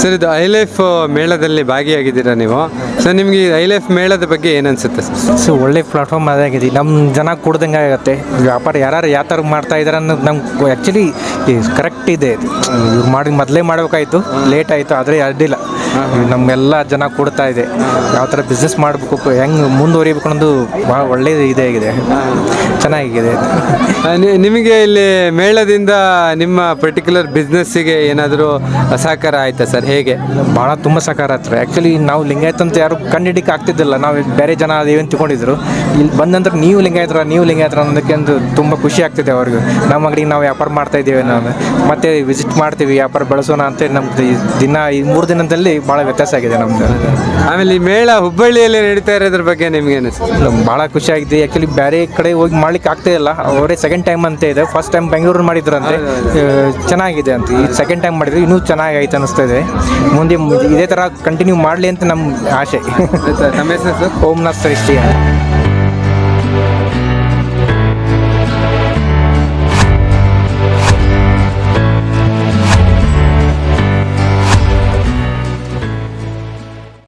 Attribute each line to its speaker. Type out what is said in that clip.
Speaker 1: Sir, ಇದು I life ಮೇಳದಲ್ಲಿ ಭಾಗಿಯಾಗಿದ್ದೀರಾ ನೀವು? ಸರ್ ನಿಮಗೆ ಐ ಲೈಫ್ ಮೇಳದ ಬಗ್ಗೆ ಏನನ್ಸುತ್ತೆ ಸರ್?
Speaker 2: ಸೊ ಒಳ್ಳೆ ಪ್ಲಾಟ್ಫಾರ್ಮ್ ಅದಾಗಿದೆ ನಮ್ಮ ಜನ ಕೂಡ್ದಂಗೆ ಆಗುತ್ತೆ. ವ್ಯಾಪಾರ ಯಾರು ಯಾವ ಥರ ಮಾಡ್ತಾ ಇದ್ದಾರೆ ಅನ್ನೋದು ನಮ್ಗೆ ಆ್ಯಕ್ಚುಲಿ ಕರೆಕ್ಟ್ ಇದೆ. ಇವ್ರು ಮಾಡಿ ಮೊದಲೇ ಮಾಡಬೇಕಾಯ್ತು. ಲೇಟ್ ಆಯಿತು, ಆದರೆ ಅಡ್ಡಿಲ್ಲ ನಮ್ಮೆಲ್ಲ ಜನ ಕೊಡ್ತಾ ಇದೆ. ಯಾವ ಥರ ಬಿಸ್ನೆಸ್ ಮಾಡಬೇಕು ಹೆಂಗೆ ಮುಂದುವರಿಬೇಕು ಅನ್ನೋದು ಭಾಳ ಒಳ್ಳೆಯದು ಇದೇ ಆಗಿದೆ. ಚೆನ್ನಾಗಿದೆ.
Speaker 1: ನಿ- ನಿಮಗೆ ಇಲ್ಲಿ ಮೇಳದಿಂದ ನಿಮ್ಮ ಪರ್ಟಿಕ್ಯುಲರ್ ಬಿಸ್ನೆಸ್ಸಿಗೆ ಏನಾದರೂ ಸಹಕಾರ ಆಯ್ತಾ ಸರ್? ಹೇಗೆ?
Speaker 2: ಭಾಳ ತುಂಬ ಸಹಕಾರ ಹತ್ರ ಆ್ಯಕ್ಚುಲಿ ನಾವು ಲಿಂಗಾಯತ ಅಂತ ಯಾರು ಕಂಡಿಡಿಕೆ ಆಗ್ತಿದ್ದಿಲ್ಲ. ನಾವು ಬೇರೆ ಜನ ಅದೇನು ತಿಳ್ಕೊಂಡಿದ್ರು ಇಲ್ಲಿ ಬಂದ ನಂತರ ನೀವು ಲಿಂಗಾಯತರ ನೀವು ಲಿಂಗಾಯತರ ಅನ್ನೋದಕ್ಕೆ ಒಂದು ತುಂಬ ಖುಷಿ ಆಗ್ತಿದೆ ಅವ್ರಿಗೆ. ನಮ್ಮ ಅಂಗಡಿಗೆ ನಾವು ವ್ಯಾಪಾರ ಮಾಡ್ತಾ ಇದ್ದೀವಿ ನಾವು. ಮತ್ತೆ ವಿಸಿಟ್ ಮಾಡ್ತೀವಿ ವ್ಯಾಪಾರ ಬೆಳೆಸೋಣ ಅಂತ ನಮ್ಮ ಈ ದಿನ ಈ ಮೂರು ದಿನದಲ್ಲಿ ಭಾಳ ವ್ಯತ್ಯಾಸ ಆಗಿದೆ ನಮ್ದು.
Speaker 1: ಆಮೇಲೆ ಈ ಮೇಳ ಹುಬ್ಬಳ್ಳಿಯಲ್ಲಿ ನಡೀತಾ ಇರೋದ್ರ ಬಗ್ಗೆ ನಿಮ್ಗೆ ಅನಿಸ್ತು
Speaker 2: ಭಾಳ ಖುಷಿ ಆಗಿದೆ. ಆ್ಯಕ್ಚುಲಿ ಬೇರೆ ಕಡೆ ಹೋಗಿ ಮಾಡ್ಲಿಕ್ಕೆ ಆಗ್ತಾ ಇಲ್ಲ. ಅವರೇ ಸೆಕೆಂಡ್ ಟೈಮ್ ಅಂತ ಇದೆ. ಫಸ್ಟ್ ಟೈಮ್ ಬೆಂಗಳೂರು ಮಾಡಿದ್ರಂತೆ ಚೆನ್ನಾಗಿದೆ ಅಂತ. ಈ ಸೆಕೆಂಡ್ ಟೈಮ್ ಮಾಡಿದ್ರು ಇನ್ನೂ ಚೆನ್ನಾಗಿ ಆಯ್ತು ಅನಿಸ್ತಾ ಇದೆ ಮುಂದೆ ಇದೇ ಥರ ಕಂಟಿನ್ಯೂ ಮಾಡಲಿ ಅಂತ ನಮ್ಮ ಆಸೆ. ಓಂ ನಾಥ್ ನರ್ಸರಿ